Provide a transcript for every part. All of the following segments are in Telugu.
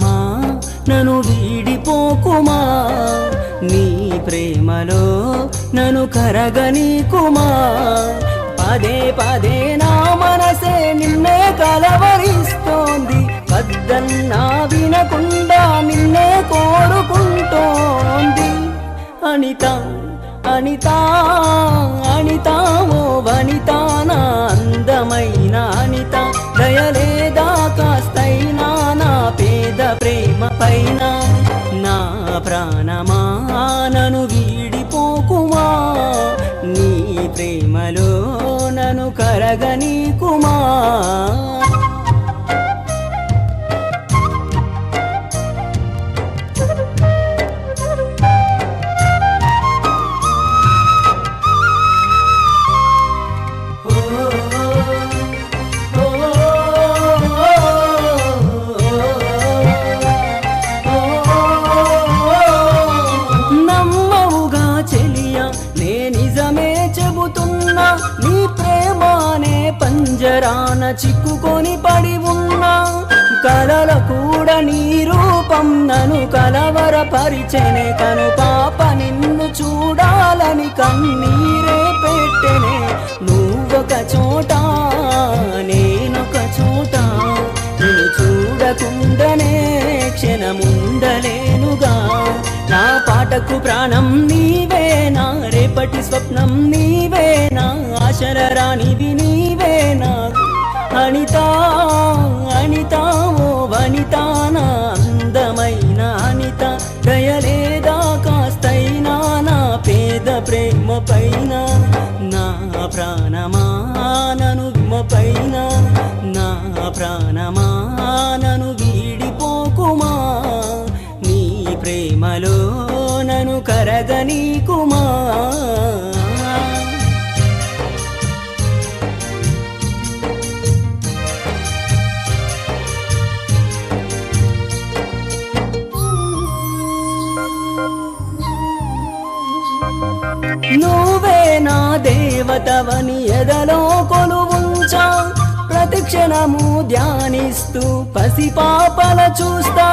ప్రాణమా నను వీడిపోకుమా? నీ ప్రేమలో నన్ను కరగనీకుమా? పదే పదే నా మనసే నిన్నే కలవరిస్తోంది. వద్దన్నా వినకుండా నిన్నే కోరుకుంటోంది. అనిత అనిత అనిత. పైన నా ప్రాణమానను వీడిపోకుమా? నీ ప్రేమలో కరగని కరగనీకుమా? నే నిజమే చెబుతున్నా నీ ప్రేమానే పంజరాన చిక్కుకొని పడి ఉన్నా. కలల కూడా నీ రూపం నన్ను కలవరపరిచెనే కను పాప నిన్ను చూడాలని కన్నీ పాటకు ప్రాణం నీవేనా? రేపటి స్వప్నం నీవేనా? ఆశల రానిది నను కుమార్ నువ్వే నా దేవతవని ఎదలో ప్రతిక్షణము ధ్యానిస్తూ పసిపాపల చూస్తా.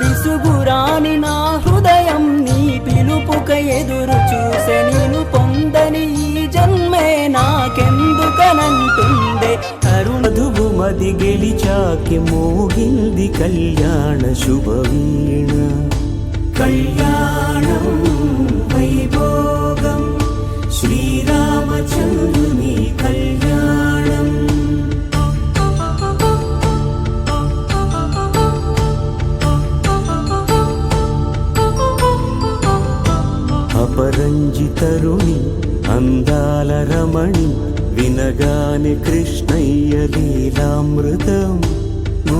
విసుగురాని నా హృదయం నీ పిలుపుక ఎదురు చూసే నేను పొందని ఈ జన్మే నాకెందుకనంటుండే. అరుణధువు మది గెలిచాకి మోగింది కళ్యాణ శుభవీణ. కళ్యాణం వైభోగం శ్రీరామచంద్రుని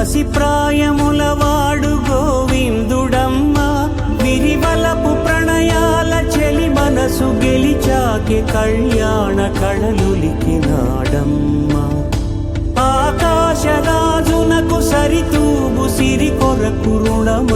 పసి ప్రాయముల వాడు గోవిందుడమ్మ. విరివలపు ప్రణయాల చెలి మనసు గెలిచాకి కళ్యాణ కళలులికినాడమ్మ ఆకాశరాజునకు సరితూబు సిరి కొరకు రుణమైన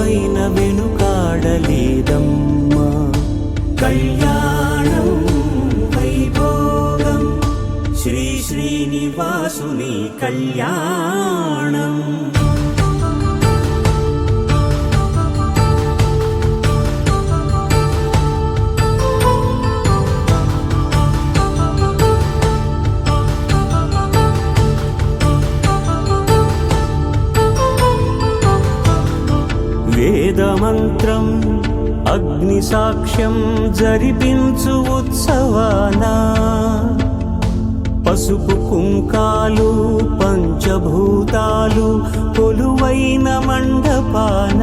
అగ్ని సాక్ష్యం జరిపించు ఉత్సవాన. పసుపు కుంకాలు పంచభూతాలు కొలువైన మండపాన.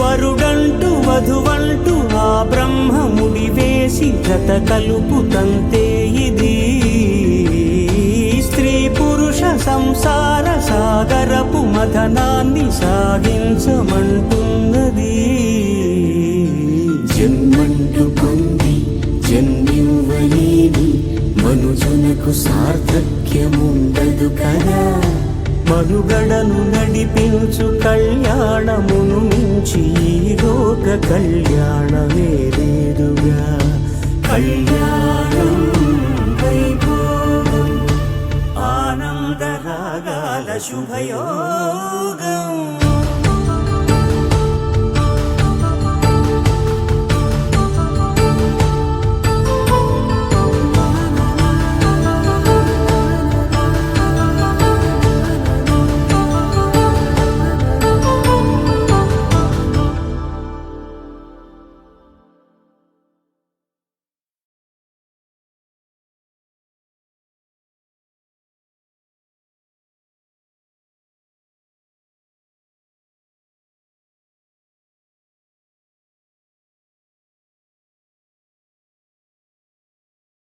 వరుడంటూ వధువంటూ ఆ బ్రహ్మముడి వేసి జత కలుపుతంతే ఇది. స్త్రీ పురుష సంసార సాగరపు మథనాన్ని సాగించమంటున్నది జన్మంటూ పొంది జన్మివ్వలేని మనుజునకు సార్థక్యముండదు కదా. మనుగడను నడిపించు కళ్యాణమును మించి లోక కళ్యాణమే లేదుగా కళ్యాణం వైభోగం ఆనందరాగాల శుభయోగం.